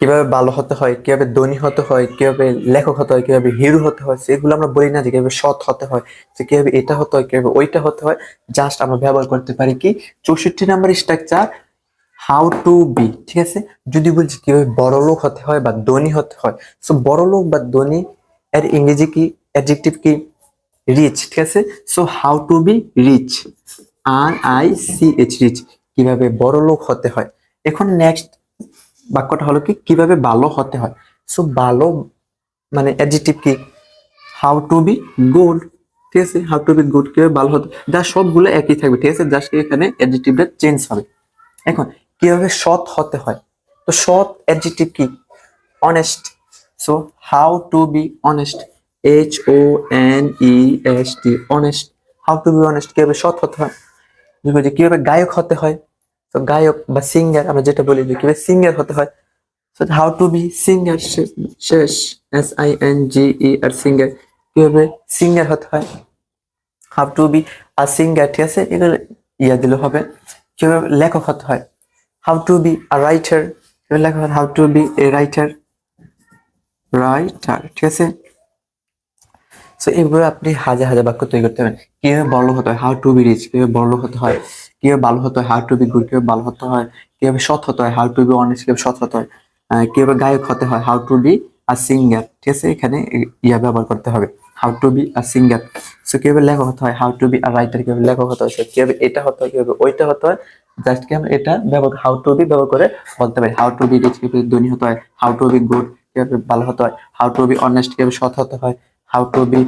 কীভাবে ভালো হতে হয়, কীভাবে ধনী হতে হয়, কীভাবে লেখক হতে হয়, কীভাবে হিরো হতে হয়, সেগুলো আমরা বলি না যে কীভাবে সৎ হতে হয়, যে কীভাবে এটা হতে হয়, কীভাবে ওইটা হতে হয়। জাস্ট আমরা ব্যবহার করতে পারি কি, চৌষট্টি number structure how to be ঠিক আছে? যদি বলছি কীভাবে বড় লোক হতে হয় বা ধনী হতে হয় সো বড় লোক বা ধনী এর ইংরেজি কি অ্যাডজেক্টিভ কি? রিচ ঠিক আছে? So how to be rich R I C H rich কীভাবে বড় লোক হতে হয়। এখন নেক্সট বাক্যটা হলো কি? কীভাবে ভালো হতে হয়? সো ভালো মানে অ্যাডজেক্টিভ কি? হাউ টু বি গুড ঠিক আছে? হাউ টু বি গুড কীভাবে ভালো হতে যা সবগুলো একই থাকবে, ঠিক আছে? জাস্ট এখানে অ্যাডজেক্টিভটা চেঞ্জ হবে। এখন, কীভাবে সৎ হতে হয়? তো সৎ অ্যাডজেক্টিভ কি? Honest so how to be honest H O N E S T honest how to be honest কীভাবে সৎ হতে হয়? কীভাবে গায়ক হতে হয়? তো গায়ক বা সিঙ্গার আমরা যেটা বলি যে কীভাবে সিঙ্গার হতে হয়। So how to be singer শেষ S I N G E R singer কীভাবে সিঙ্গার হতে হয়। How to be a singer ঠিক আছে? এগুলো ইয়া দিলে হবে। কীভাবে লেখক হতে হয়। How to be a writer কীভাবে লেখক how to be a writer writer ঠিক আছে? সো এইভাবে আপনি হাজার হাজার বাক্য তৈরি করতে পারেন কীভাবে বড় হতে হয় হাউ টু বি রিচ কীভাবে বড় হতে হয়। কীভাবে ভালো হতে হয় হাউ টু বি গুড কীভাবে ভালো হতে হয় কীভাবে সৎ হতে হয় হাউ টু বি অনেস্ট কীভাবে সৎ হতে হয় কীভাবে গায়ক হতে হয় how to be a singer ঠিক আছে এখানে ইয়া ব্যবহার করতে হবে how to be a singer so কীভাবে লেখক হতে হয় how to be a writer কীভাবে লেখক হতে হয় কীভাবে এটা হতে হয় কীভাবে ওইটা হতে হয় জাস্ট কি আমরা এটা ব্যবহার হাউ টু বি ব্যবহার করে বলতে পারি হাউ টু বি রিচ কীভাবে ধনী হতে হয় হাউ টু বি গুড কীভাবে ভালো হতে হয় হাউ টু বি অনেস্ট কীভাবে সৎ হতে হয় how to be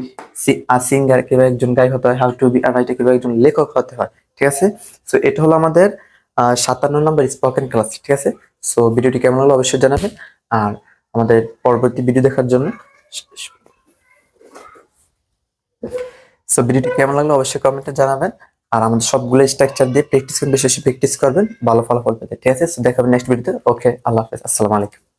a singer কীভাবে একজন গায়ক হতে হয় how to be a writer কীভাবে একজন লেখক হতে হয় ঠিক আছে? সো এটা হলো আমাদের সাতান্ন নম্বর স্পোকেন ক্লাস ঠিক আছে? সো ভিডিওটি কেমন হলো অবশ্যই জানাবেন। আর আমাদের পরবর্তী ভিডিও দেখার জন্য সো ভিডিওটি কেমন লাগল অবশ্যই কমেন্টে জানাবেন। আর আমাদের সবগুলো স্ট্রাকচার দিয়ে প্র্যাকটিস করবেন, বেশি বেশি প্র্যাকটিস করবেন, ভালো ফলাফল পেতে, ঠিক আছে? সো দেখাবেন নেক্সট ভিডিওতে ওকে আল্লাহ হাফেজ। আসসালামু আলাইকুম।